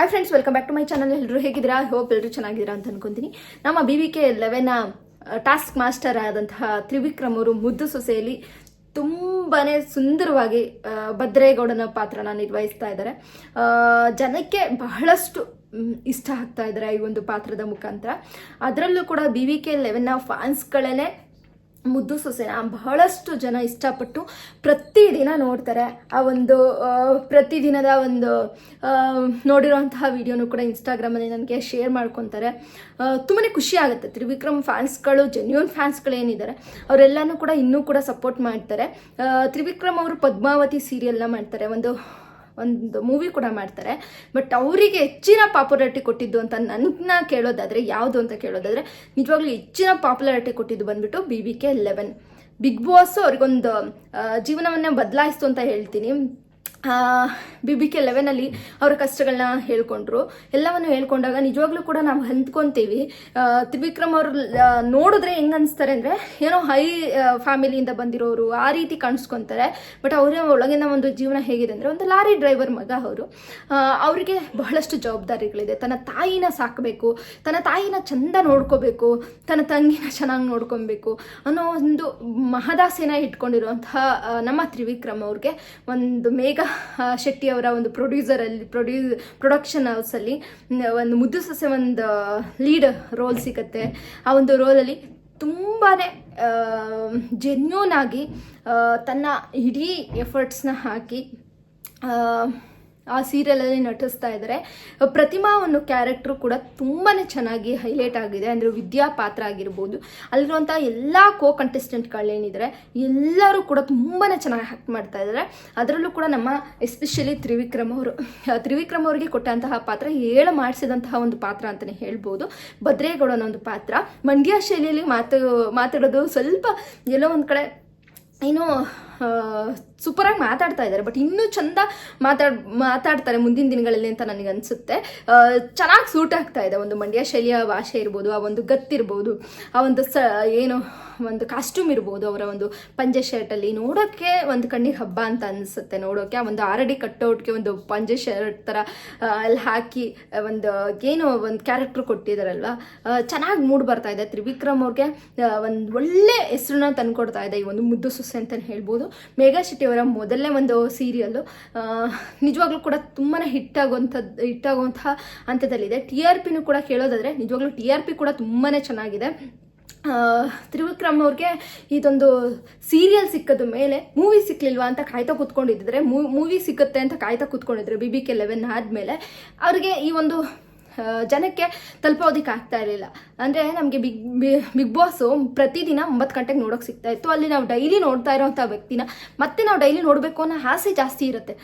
Hi friends welcome back to my channel ಎಲ್ಲರೂ ಹೇಗಿದ್ದೀರಾ? Hope ಎಲ್ಲರೂ ಚೆನ್ನಾಗಿದ್ದೀರಾ ಅಂತ ಅನ್ಕೊಂತೀನಿ. ನಮ್ಮ B V K eleven task master ಆದಂತಹ ತ್ರಿವಿಕ್ರಮ್ ಅವರು ಮುದ್ದು ಸೊಸೆಯಲ್ಲಿ ತುಂಬಾ ಸುಂದರವಾಗಿ ಭದ್ರೇಗೌಡನ ಪಾತ್ರನ ನಿರ್ವಹಿಸ್ತಾ ಇದ್ದಾರೆ. ಜನಕ್ಕೆ ಬಹಳಷ್ಟು ಇಷ್ಟ ಆಗ್ತಾ ಇದ್ದಾರೆ ಈ ಒಂದು ಪಾತ್ರದ ಮುಖಾಂತರ. ಅದರಲ್ಲೂ ಕೂಡ ಬಿ ವಿ ಕೆ ಲೆವೆನ್ನ ಫ್ಯಾನ್ಸ್ಗಳೇ ಮುದ್ದು ಸೊಸೆನ ಬಹಳಷ್ಟು ಜನ ಇಷ್ಟಪಟ್ಟು ಪ್ರತಿದಿನ ನೋಡ್ತಾರೆ. ಆ ಒಂದು ಪ್ರತಿದಿನದ ಒಂದು ನೋಡಿರೋಂತಹ ವಿಡಿಯೋನು ಕೂಡ ಇನ್ಸ್ಟಾಗ್ರಾಮಲ್ಲಿ ನನಗೆ ಶೇರ್ ಮಾಡ್ಕೊತಾರೆ. ತುಂಬಾ ಖುಷಿ ಆಗುತ್ತೆ. ತ್ರಿವಿಕ್ರಮ್ ಫ್ಯಾನ್ಸ್ಗಳು ಜೆನ್ಯೂನ್ ಫ್ಯಾನ್ಸ್ಗಳೇನಿದ್ದಾರೆ ಅವರೆಲ್ಲನೂ ಕೂಡ ಇನ್ನೂ ಕೂಡ ಸಪೋರ್ಟ್ ಮಾಡ್ತಾರೆ. ತ್ರಿವಿಕ್ರಮ್ ಅವರು ಪದ್ಮಾವತಿ ಸೀರಿಯಲ್ನ ಮಾಡ್ತಾರೆ. ಒಂದು ಒಂದು ಮೂವಿ ಕೂಡ ಮಾಡ್ತಾರೆ. ಬಟ್ ಅವರಿಗೆ ಹೆಚ್ಚಿನ ಪಾಪ್ಯುಲಾರಿಟಿ ಕೊಟ್ಟಿದ್ದು ಅಂತ ನನ್ನ ಕೇಳೋದಾದರೆ, ಯಾವುದು ಅಂತ ಕೇಳೋದಾದರೆ, ನಿಜವಾಗ್ಲೂ ಹೆಚ್ಚಿನ ಪಾಪ್ಯುಲಾರಿಟಿ ಕೊಟ್ಟಿದ್ದು ಬಂದ್ಬಿಟ್ಟು B B K eleven Bigg Boss ಅವ್ರಿಗೊಂದು ಜೀವನವನ್ನ ಬದಲಾಯಿಸ್ತು ಅಂತ ಹೇಳ್ತೀನಿ. ಬಿ ಬಿ ಕೆ ಲೆವೆನಲ್ಲಿ ಅವರ ಕಷ್ಟಗಳನ್ನ ಹೇಳ್ಕೊಂಡ್ರು. ಎಲ್ಲವನ್ನು ಹೇಳ್ಕೊಂಡಾಗ ನಿಜವಾಗ್ಲೂ ಕೂಡ ನಾವು ಹಂತ್ಕೊಂತೀವಿ. ತ್ರಿವಿಕ್ರಮ್ ಅವರು ನೋಡಿದ್ರೆ ಹೆಂಗ ಅನಿಸ್ತಾರೆ ಅಂದರೆ ಏನೋ ಹೈ ಫ್ಯಾಮಿಲಿಯಿಂದ ಬಂದಿರೋರು ಆ ರೀತಿ ಕಾಣಿಸ್ಕೊಂತಾರೆ. ಬಟ್ ಅವರ ಒಳಗಿನ ಒಂದು ಜೀವನ ಹೇಗಿದೆ ಅಂದರೆ ಒಂದು ಲಾರಿ ಡ್ರೈವರ್ ಮಗ ಅವರು. ಅವರಿಗೆ ಬಹಳಷ್ಟು ಜವಾಬ್ದಾರಿಗಳಿದೆ. ತನ್ನ ತಾಯಿನ ಸಾಕಬೇಕು, ತನ್ನ ತಾಯಿನ ಚಂದ ನೋಡ್ಕೋಬೇಕು, ತನ್ನ ತಂಗಿನ ಚೆನ್ನಾಗಿ ನೋಡ್ಕೊಬೇಕು ಅನ್ನೋ ಒಂದು ಮಹದಾಸೆನ ಇಟ್ಕೊಂಡಿರುವಂತಹ ನಮ್ಮ ತ್ರಿವಿಕ್ರಮ್ ಅವ್ರಿಗೆ ಒಂದು ಮೇಘ ಶೆಟ್ಟಿ ಅವರ ಒಂದು ಪ್ರೊಡ್ಯೂಸರಲ್ಲಿ ಪ್ರೊಡ್ಯೂ ಪ್ರೊಡಕ್ಷನ್ ಹೌಸಲ್ಲಿ ಒಂದು ಮುದ್ದು ಸೊಸೆ ಒಂದು ಲೀಡ್ ರೋಲ್ ಸಿಗುತ್ತೆ. ಆ ಒಂದು ರೋಲಲ್ಲಿ ತುಂಬಾ ಜೆನ್ಯೂನ್ ಆಗಿ ತನ್ನ ಇಡೀ ಎಫರ್ಟ್ಸ್ನ ಹಾಕಿ ಆ, ಸೀರಿಯಲಲ್ಲಿ ನಟಿಸ್ತಾ ಇದ್ದಾರೆ. ಪ್ರತಿಮಾ ಒಂದು ಕ್ಯಾರೆಕ್ಟ್ರು ಕೂಡ ತುಂಬಾ ಚೆನ್ನಾಗಿ ಹೈಲೈಟ್ ಆಗಿದೆ. ಅಂದರೆ ವಿದ್ಯಾ ಪಾತ್ರ ಆಗಿರ್ಬೋದು ಅಲ್ಲಿರುವಂಥ ಎಲ್ಲ ಕೋ ಕಂಟೆಸ್ಟೆಂಟ್ಗಳೇನಿದ್ದಾರೆ ಎಲ್ಲರೂ ಕೂಡ ತುಂಬಾ ಚೆನ್ನಾಗಿ ಆ್ಯಕ್ಟ್ ಮಾಡ್ತಾ ಇದ್ದಾರೆ. ಅದರಲ್ಲೂ ಕೂಡ ನಮ್ಮ ಎಸ್ಪೆಷಲಿ ತ್ರಿವಿಕ್ರಮ್ ಅವರು. ತ್ರಿವಿಕ್ರಮ್ ಅವರಿಗೆ ಕೊಟ್ಟಂತಹ ಪಾತ್ರ ಹೇಳು ಮಾಡಿಸಿದಂತಹ ಒಂದು ಪಾತ್ರ ಅಂತಲೇ ಹೇಳ್ಬೋದು. ಭದ್ರೇಗೌಡನ ಒಂದು ಪಾತ್ರ. ಮಂಡ್ಯ ಶೈಲಿಯಲ್ಲಿ ಮಾತು ಮಾತಾಡೋದು ಸ್ವಲ್ಪ ಎಲ್ಲೋ ಒಂದು ಕಡೆ ಏನೋ ಸೂಪರಾಗಿ ಮಾತಾಡ್ತಾ ಇದ್ದಾರೆ ಬಟ್ ಇನ್ನೂ ಚಂದ ಮಾತಾಡ್, ಮಾತಾಡ್ತಾರೆ ಮುಂದಿನ ದಿನಗಳಲ್ಲಿ ಅಂತ ನನಗೆ ಅನಿಸುತ್ತೆ. ಚೆನ್ನಾಗಿ ಸೂಟ್ ಆಗ್ತಾ ಇದೆ ಒಂದು ಮಂಡ್ಯ ಶೈಲಿಯ ಭಾಷೆ ಇರ್ಬೋದು, ಆ ಒಂದು ಗತ್ತಿರ್ಬೋದು ಆ ಒಂದು ಸ, ಏನು, ಒಂದು ಕಾಸ್ಟ್ಯೂಮ್ ಇರ್ಬೋದು, ಅವರ ಒಂದು ಪಂಜೆ ಶರ್ಟಲ್ಲಿ ನೋಡೋಕ್ಕೆ ಒಂದು ಕಣ್ಣಿಗೆ ಹಬ್ಬ ಅಂತ ಅನಿಸುತ್ತೆ ನೋಡೋಕ್ಕೆ ಆ ಒಂದು ಆರಡಿ ಕಟ್ಔಟ್ಗೆ ಒಂದು ಪಂಜೆ ಶರ್ಟ್ ಥರ ಅಲ್ಲಿ ಹಾಕಿ ಒಂದು ಏನು ಒಂದು ಕ್ಯಾರೆಕ್ಟ್ರ್ ಕೊಟ್ಟಿದ್ದಾರಲ್ವ ಚೆನ್ನಾಗಿ ಮೂಡ್ ಬರ್ತಾ ಇದೆ. ತ್ರಿವಿಕ್ರಮ್ ಅವ್ರಿಗೆ ಒಂದು ಒಳ್ಳೆ ಹೆಸರನ್ನ ತಂದುಕೊಡ್ತಾ ಇದೆ ಈ ಒಂದು ಮುದ್ದು ಸೊಸೆ ಅಂತಲೇ ಹೇಳ್ಬೋದು. ಮೇಘಾ ಶೆಟ್ಟಿ ಅವರ ಮೊದಲನೇ ಒಂದು ಸೀರಿಯಲ್ಲು ನಿಜವಾಗ್ಲೂ ಕೂಡ ತುಂಬಾ ಹಿಟ್ ಆಗುವಂಥದ್ದು ಹಿಟ್ ಆಗುವಂತಹ ಹಂತದಲ್ಲಿದೆ. ಟಿ ಆರ್ ಪಿನೂ ಕೂಡ ಕೇಳೋದಾದರೆ ನಿಜವಾಗ್ಲೂ ಟಿ ಆರ್ ಪಿ ಕೂಡ ತುಂಬಾ ಚೆನ್ನಾಗಿದೆ. ತ್ರಿವಿಕ್ರಮ್ ಅವ್ರಿಗೆ ಇದೊಂದು ಸೀರಿಯಲ್ ಸಿಕ್ಕದ ಮೇಲೆ ಮೂವಿ ಸಿಕ್ಕಲಿಲ್ವಾ ಅಂತ ಕಾಯ್ತಾ ಕೂತ್ಕೊಂಡಿದ್ದರೆ ಮೂವಿ ಸಿಕ್ಕತ್ತೆ ಅಂತ ಕಾಯ್ತಾ ಕೂತ್ಕೊಂಡಿದ್ರು ಬಿ ಬಿ ಕೆ ಲೆವೆನ್ ಆದಮೇಲೆ. ಅವ್ರಿಗೆ ಈ ಒಂದು ಜನಕ್ಕೆ ತಲುಪೋದಕ್ಕೆ ಆಗ್ತಾ ಇರಲಿಲ್ಲ. ಅಂದರೆ ನಮಗೆ ಬಿಗ್ ಬಿಗ್ ಬಾಸು ಪ್ರತಿದಿನ ಒಂಬತ್ತು ಗಂಟೆಗೆ ನೋಡೋಕೆ ಸಿಗ್ತಾ ಇತ್ತು. ಅಲ್ಲಿ ನಾವು ಡೈಲಿ ನೋಡ್ತಾ ಇರೋವಂಥ ವ್ಯಕ್ತಿನ ಮತ್ತೆ ನಾವು ಡೈಲಿ ನೋಡಬೇಕು ಅನ್ನೋ ಆಸೆ ಜಾಸ್ತಿ ಇರುತ್ತೆ.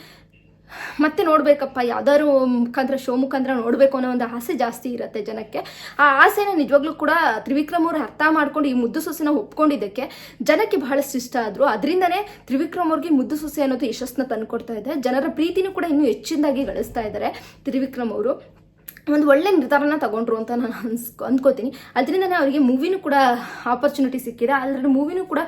ಮತ್ತೆ ನೋಡಬೇಕಪ್ಪ, ಯಾವ್ದಾದ್ರು ಮುಖಾಂತರ ಶೋ ಮುಖಾಂತರ ನೋಡಬೇಕು ಅನ್ನೋ ಒಂದು ಆಸೆ ಜಾಸ್ತಿ ಇರುತ್ತೆ ಜನಕ್ಕೆ. ಆ ಆಸೆನ ನಿಜವಾಗ್ಲೂ ಕೂಡ ತ್ರಿವಿಕ್ರಮ್ ಅವರು ಅರ್ಥ ಮಾಡ್ಕೊಂಡು ಈ ಮುದ್ದು ಸೊಸೆನ ಒಪ್ಕೊಂಡಿದ್ದಕ್ಕೆ ಜನಕ್ಕೆ ಬಹಳಷ್ಟು ಇಷ್ಟ ಆದರು. ಅದರಿಂದನೇ ತ್ರಿವಿಕ್ರಮ್ ಅವ್ರಿಗೆ ಮುದ್ದು ಸೊಸೆ ಅನ್ನೋದು ಯಶಸ್ಸನ್ನ ತಂದುಕೊಡ್ತಾ ಇದೆ. ಜನರ ಪ್ರೀತಿನೂ ಕೂಡ ಇನ್ನೂ ಹೆಚ್ಚಿನದಾಗಿ ಗಳಿಸ್ತಾ ಇದ್ದಾರೆ ತ್ರಿವಿಕ್ರಮ್ ಅವರು. ಒಂದು ಒಳ್ಳೆ ನಿರ್ಧಾರನ ತಗೊಂಡ್ರು ಅಂತ ನಾನು ಅನ್ಸ್ ಅಂದ್ಕೋತೀನಿ ಅದರಿಂದನೇ ಅವರಿಗೆ ಮೂವಿನೂ ಕೂಡ ಆಪರ್ಚುನಿಟಿ ಸಿಕ್ಕಿದೆ. ಆಲ್ರೆಡಿ ಮೂವಿನೂ ಕೂಡ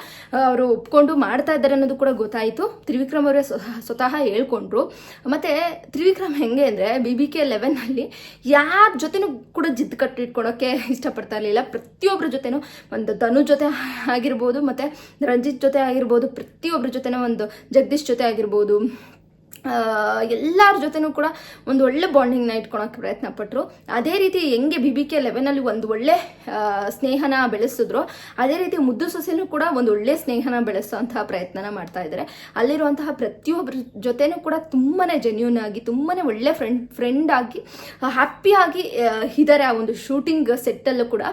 ಅವರು ಒಪ್ಕೊಂಡು ಮಾಡ್ತಾ ಇದ್ದಾರೆ ಅನ್ನೋದು ಕೂಡ ಗೊತ್ತಾಯಿತು. ತ್ರಿವಿಕ್ರಮ್ ಅವರೇ ಸ್ವ- ಸ್ವತಃ ಹೇಳ್ಕೊಂಡ್ರು. ಮತ್ತು ತ್ರಿವಿಕ್ರಮ್ ಹೆಂಗೆ ಅಂದರೆ ಬಿ ಬಿ ಕೆ ಲೆವೆನಲ್ಲಿ ಯಾರ ಜೊತೆನೂ ಕೂಡ ಜಿದ್ದು ಕಟ್ಟಿಟ್ಕೊಳ್ಳೋಕೆ ಇಷ್ಟಪಡ್ತಾ ಇರಲಿಲ್ಲ. ಪ್ರತಿಯೊಬ್ಬರ ಜೊತೆನೂ ಒಂದು ಧನು ಜೊತೆ ಆಗಿರ್ಬೋದು, ಮತ್ತು ರಂಜಿತ್ ಜೊತೆ ಆಗಿರ್ಬೋದು ಪ್ರತಿಯೊಬ್ಬರ ಜೊತೆನೂ ಒಂದು ಜಗದೀಶ್ ಜೊತೆ ಆಗಿರ್ಬೋದು ಎಲ್ಲರ ಜೊತೆನೂ ಕೂಡ ಒಂದು ಒಳ್ಳೆ ಬಾಂಡಿಂಗ್ನ ಇಟ್ಕೊಳಕ್ಕೆ ಪ್ರಯತ್ನ ಪಟ್ಟರು ಅದೇ ರೀತಿ ಹೆಂಗೆ ಬಿ ಬಿ ಕೆ ಲೆವೆನಲ್ಲಿ ಒಂದು ಒಳ್ಳೆ ಸ್ನೇಹನ ಬೆಳೆಸಿದ್ರು, ಅದೇ ರೀತಿ ಮುದ್ದು ಸೊಸೆನೂ ಕೂಡ ಒಂದು ಒಳ್ಳೆ ಸ್ನೇಹನ ಬೆಳೆಸುವಂತಹ ಪ್ರಯತ್ನನ ಮಾಡ್ತಾ ಇದ್ದಾರೆ ಅಲ್ಲಿರುವಂತಹ ಪ್ರತಿಯೊಬ್ಬರ ಜೊತೆನೂ ಕೂಡ ತುಂಬಾ ಜೆನ್ಯೂನ್ ಆಗಿ ತುಂಬಾ ಒಳ್ಳೆ ಫ್ರೆಂಡ್ ಫ್ರೆಂಡ್ ಆಗಿ ಹ್ಯಾಪಿಯಾಗಿ ಇದ್ದಾರೆ ಆ ಒಂದು ಶೂಟಿಂಗ್ ಸೆಟ್ಟಲ್ಲೂ ಕೂಡ.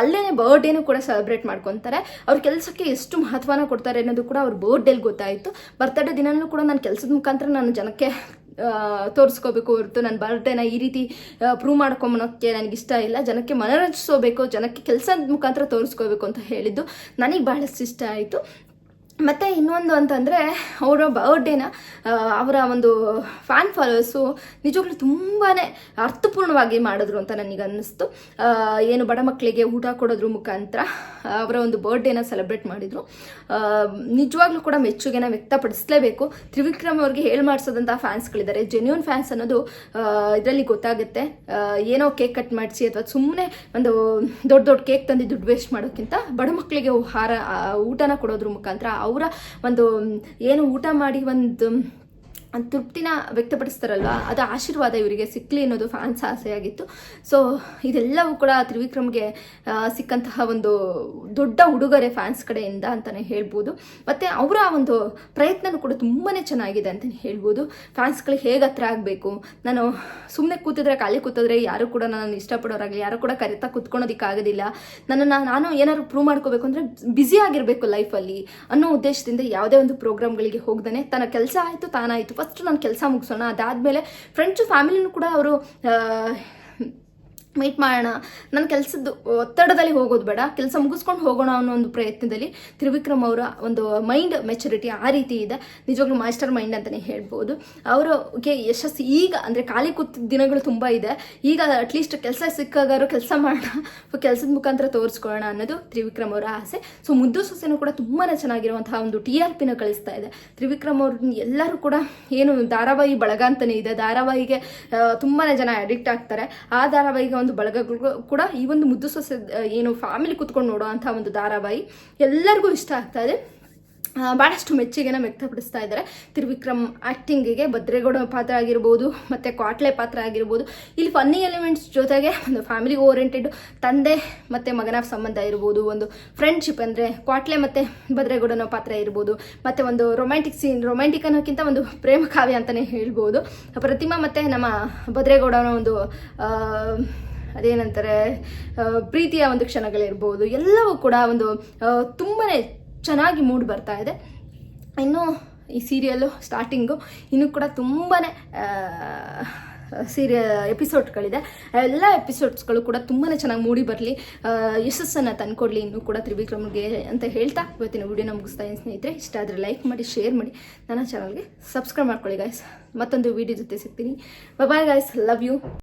ಅಲ್ಲೇ ಬರ್ಡೇನೂ ಕೂಡ ಸೆಲೆಬ್ರೇಟ್ ಮಾಡ್ಕೊತಾರೆ. ಅವ್ರ ಕೆಲಸಕ್ಕೆ ಎಷ್ಟು ಮಹತ್ವನ ಕೊಡ್ತಾರೆ ಅನ್ನೋದು ಕೂಡ ಅವ್ರ ಬರ್ಡೇಲಿ ಗೊತ್ತಾಯಿತು. ಬರ್ತಡೇ ದಿನನೂ ಕೂಡ ನಾನು ಕೆಲಸದ ಮುಖಾಂತರ ನಾನು ಜನಕ್ಕೆ ತೋರಿಸ್ಕೋಬೇಕು ಹೊರತು ನನ್ನ ಬರ್ಡೇನ ಈ ರೀತಿ ಪ್ರೂವ್ ಮಾಡ್ಕೊಂಬನೋಕ್ಕೆ ಇಷ್ಟ ಇಲ್ಲ. ಜನಕ್ಕೆ ಮನರಂಜಿಸೋಬೇಕು, ಜನಕ್ಕೆ ಕೆಲಸದ ಮುಖಾಂತರ ತೋರಿಸ್ಕೋಬೇಕು ಅಂತ ಹೇಳಿದ್ದು ನನಗೆ ಬಹಳಷ್ಟು ಇಷ್ಟ ಆಯಿತು. ಮತ್ತು ಇನ್ನೊಂದು ಅಂತಂದರೆ ಅವರ ಬರ್ಡೇನ ಅವರ ಒಂದು ಫ್ಯಾನ್ ಫಾಲೋವರ್ಸು ನಿಜವಾಗ್ಲೂ ತುಂಬಾ ಅರ್ಥಪೂರ್ಣವಾಗಿ ಮಾಡಿದ್ರು ಅಂತ ನನಗೆ ಅನ್ನಿಸ್ತು. ಏನು ಬಡ ಮಕ್ಕಳಿಗೆ ಊಟ ಕೊಡೋದ್ರ ಮುಖಾಂತರ ಅವರ ಒಂದು ಬರ್ಡೇನ ಸೆಲೆಬ್ರೇಟ್ ಮಾಡಿದರು. ನಿಜವಾಗ್ಲೂ ಕೂಡ ಮೆಚ್ಚುಗೆನ ವ್ಯಕ್ತಪಡಿಸಲೇಬೇಕು. ತ್ರಿವಿಕ್ರಮ್ ಅವ್ರಿಗೆ ಹೇಳಿ ಮಾಡಿಸೋದಂಥ ಫ್ಯಾನ್ಸ್ಗಳಿದ್ದಾರೆ ಜೆನ್ಯೂನ್ ಫ್ಯಾನ್ಸ್ ಅನ್ನೋದು ಇದರಲ್ಲಿ ಗೊತ್ತಾಗುತ್ತೆ. ಏನೋ ಕೇಕ್ ಕಟ್ ಮಾಡಿಸಿ ಅಥವಾ ಸುಮ್ಮನೆ ಒಂದು ದೊಡ್ಡ ದೊಡ್ಡ ಕೇಕ್ ತಂದು ದುಡ್ಡು ವೇಸ್ಟ್ ಮಾಡೋಕ್ಕಿಂತ ಬಡ ಮಕ್ಕಳಿಗೆ ಆಹಾರ ಊಟನ ಕೊಡೋದ್ರ ಮುಖಾಂತರ ಅವರ ಒಂದು ಏನು ಊಟ ಮಾಡಿ ಒಂದು ತೃಪ್ತಿನ ವ್ಯಕ್ತಪಡಿಸ್ತಾರಲ್ವ? ಅದು ಆಶೀರ್ವಾದ ಇವರಿಗೆ ಸಿಕ್ಕಲಿ ಅನ್ನೋದು ಫ್ಯಾನ್ಸ್ ಆಸೆಯಾಗಿತ್ತು ಸೊ ಇದೆಲ್ಲವೂ ಕೂಡ ತ್ರಿವಿಕ್ರಮ್ಗೆ ಸಿಕ್ಕಂತಹ ಒಂದು ದೊಡ್ಡ ಉಡುಗೊರೆ ಫ್ಯಾನ್ಸ್ ಕಡೆಯಿಂದ ಅಂತಲೇ ಹೇಳ್ಬೋದು. ಮತ್ತು ಅವರ ಒಂದು ಪ್ರಯತ್ನನೂ ಕೂಡ ತುಂಬಾ ಚೆನ್ನಾಗಿದೆ ಅಂತಲೇ ಹೇಳ್ಬೋದು. ಫ್ಯಾನ್ಸ್ಗಳಿಗೆ ಹೇಗೆ ಹತ್ರ ಆಗಬೇಕು? ನಾನು ಸುಮ್ಮನೆ ಕೂತಿದ್ರೆ ಖಾಲಿ ಕೂತಿದ್ರೆ ಯಾರು ಕೂಡ ನಾನು ಇಷ್ಟಪಡೋರಾಗಲಿ, ಯಾರು ಕೂಡ ಕರಿತಾ ಕುತ್ಕೊಳೋದಕ್ಕಾಗೋದಿಲ್ಲ ನನ್ನನ್ನು ನಾನು ಏನಾದ್ರು ಪ್ರೂವ್ ಮಾಡ್ಕೋಬೇಕು ಅಂದರೆ ಬ್ಯುಸಿ ಆಗಿರಬೇಕು ಲೈಫಲ್ಲಿ ಅನ್ನೋ ಉದ್ದೇಶದಿಂದ ಯಾವುದೇ ಒಂದು ಪ್ರೋಗ್ರಾಮ್ಗಳಿಗೆ ಹೋಗ್ದಾನೆ ತನ್ನ ಕೆಲಸ ಆಯಿತು, ತಾನಾಯಿತು. ಫಸ್ಟ್ ನಾನು ಕೆಲಸ ಮುಗಿಸೋಣ ಅದಾದಮೇಲೆ ಫ್ರೆಂಡ್ಸು ಫ್ಯಾಮಿಲಿನೂ ಕೂಡ ಅವರು ಮೀಟ್ ಮಾಡೋಣ. ನನ್ನ ಕೆಲಸದ ಒತ್ತಡದಲ್ಲಿ ಹೋಗೋದು ಬೇಡ. ಕೆಲಸ ಮುಗಿಸ್ಕೊಂಡು ಹೋಗೋಣ ಅನ್ನೋ ಒಂದು ಪ್ರಯತ್ನದಲ್ಲಿ ತ್ರಿವಿಕ್ರಮ್ ಅವರ ಒಂದು ಮೈಂಡ್ ಮೆಚುರಿಟಿ ಆ ರೀತಿ ಇದೆ. ನಿಜವಾಗ್ಲೂ ಮಾಸ್ಟರ್ ಮೈಂಡ್ ಅಂತಲೇ ಹೇಳ್ಬೋದು. ಅವರಿಗೆ ಯಶಸ್ಸು ಈಗ, ಅಂದರೆ ಖಾಲಿ ಕೂತ ದಿನಗಳು ತುಂಬ ಇದೆ. ಈಗ ಅಟ್ಲೀಸ್ಟ್ ಕೆಲಸ ಸಿಕ್ಕಾಗಾರು ಕೆಲಸ ಮಾಡೋಣ. ಕೆಲಸದ ಮುಖಾಂತರ ತೋರಿಸ್ಕೊಳ್ಳೋಣ ಅನ್ನೋದು ತ್ರಿವಿಕ್ರಮ್ ಅವರ ಆಸೆ. ಸೊ ಮುದ್ದು ಸೊಸೆನೂ ಕೂಡ ತುಂಬಾ ಚೆನ್ನಾಗಿರುವಂತಹ ಒಂದು ಟಿ ಆರ್ ಪಿನ ಕಳಿಸ್ತಾ ಇದೆ. ತ್ರಿವಿಕ್ರಮ್ ಅವ್ರನ್ನ ಎಲ್ಲರೂ ಕೂಡ ಏನು ಧಾರಾವಾಹಿ ಬಳಗ ಅಂತಲೇ ಇದೆ. ಧಾರಾವಾಹಿಗೆ ತುಂಬಾ ಜನ ಅಡಿಕ್ಟ್ ಆಗ್ತಾರೆ. ಆ ಧಾರಾವಾಹಿಗೆ ಒಂದು ಬಳಗಗಳು ಕೂಡ ಈ ಒಂದು ಮುದ್ದು ಸೊಸೆ ಏನು ಫ್ಯಾಮಿಲಿ ಕುತ್ಕೊಂಡು ನೋಡೋ ಅಂಥ ಒಂದು ಧಾರಾವಾಹಿ ಎಲ್ಲರಿಗೂ ಇಷ್ಟ ಆಗ್ತಾ ಇದೆ. ಭಾಳಷ್ಟು ಮೆಚ್ಚುಗೆನ ವ್ಯಕ್ತಪಡಿಸ್ತಾ ಇದ್ದಾರೆ. ತಿರುವಿಕ್ರಮ್ ಆ್ಯಕ್ಟಿಂಗಿಗೆ ಭದ್ರೇಗೌಡ ಪಾತ್ರ ಆಗಿರ್ಬೋದು, ಮತ್ತು ಕ್ವಾಟ್ಲೆ ಪಾತ್ರ ಆಗಿರ್ಬೋದು, ಇಲ್ಲಿ ಫನ್ನಿ ಎಲಿಮೆಂಟ್ಸ್ ಜೊತೆಗೆ ಒಂದು ಫ್ಯಾಮಿಲಿ ಓರಿಯೆಂಟೆಡ್ ತಂದೆ ಮತ್ತು ಮಗನ ಸಂಬಂಧ ಇರ್ಬೋದು, ಒಂದು ಫ್ರೆಂಡ್ಶಿಪ್ ಅಂದರೆ ಕ್ವಾಟ್ಲೆ ಮತ್ತು ಭದ್ರೇಗೌಡನ ಪಾತ್ರ ಇರ್ಬೋದು, ಮತ್ತು ಒಂದು ರೊಮ್ಯಾಂಟಿಕ್ ಸೀನ್ ರೊಮ್ಯಾಂಟಿಕ್ ಅನ್ನೋಕ್ಕಿಂತ ಒಂದು ಪ್ರೇಮ ಕಾವ್ಯ ಅಂತಲೇ ಹೇಳ್ಬೋದು. ಪ್ರತಿಮಾ ಮತ್ತು ನಮ್ಮ ಭದ್ರೇಗೌಡನ ಒಂದು ಅದೇನಂತಾರೆ ಪ್ರೀತಿಯ ಒಂದು ಕ್ಷಣಗಳಿರ್ಬೋದು, ಎಲ್ಲವೂ ಕೂಡ ಒಂದು ತುಂಬಾ ಚೆನ್ನಾಗಿ ಮೂಡ್ ಬರ್ತಾ ಇದೆ. ಇನ್ನೂ ಈ ಸೀರಿಯಲ್ಲು ಸ್ಟಾರ್ಟಿಂಗು ಇನ್ನೂ ಕೂಡ ತುಂಬಾ ಸೀರಿಯ ಎಪಿಸೋಡ್ಗಳಿದೆ ಎಲ್ಲ ಎಪಿಸೋಡ್ಸ್ಗಳು ಕೂಡ ತುಂಬಾ ಚೆನ್ನಾಗಿ ಮೂಡಿ ಬರಲಿ. ಯಶಸ್ಸನ್ನು ತಂದುಕೊಡ್ಲಿ ಇನ್ನೂ ಕೂಡ ತ್ರಿವಿಕ್ರಮ್ಗೆ ಅಂತ ಹೇಳ್ತಾ ಇವತ್ತಿನ ವಿಡಿಯೋನ ಮುಗಿಸ್ತಾ ಇದ್ದೀನಿ ಸ್ನೇಹಿತರೆ. ಇಷ್ಟ ಆದರೆ ಲೈಕ್ ಮಾಡಿ ಶೇರ್ ಮಾಡಿ. ನನ್ನ ಚಾನಲ್ಗೆ ಸಬ್ಸ್ಕ್ರೈಬ್ ಮಾಡ್ಕೊಳ್ಳಿ ಗಾಯ್ಸ್ ಮತ್ತೊಂದು ವಿಡಿಯೋ ಜೊತೆ ಸಿಗ್ತೀನಿ. Bye guys love you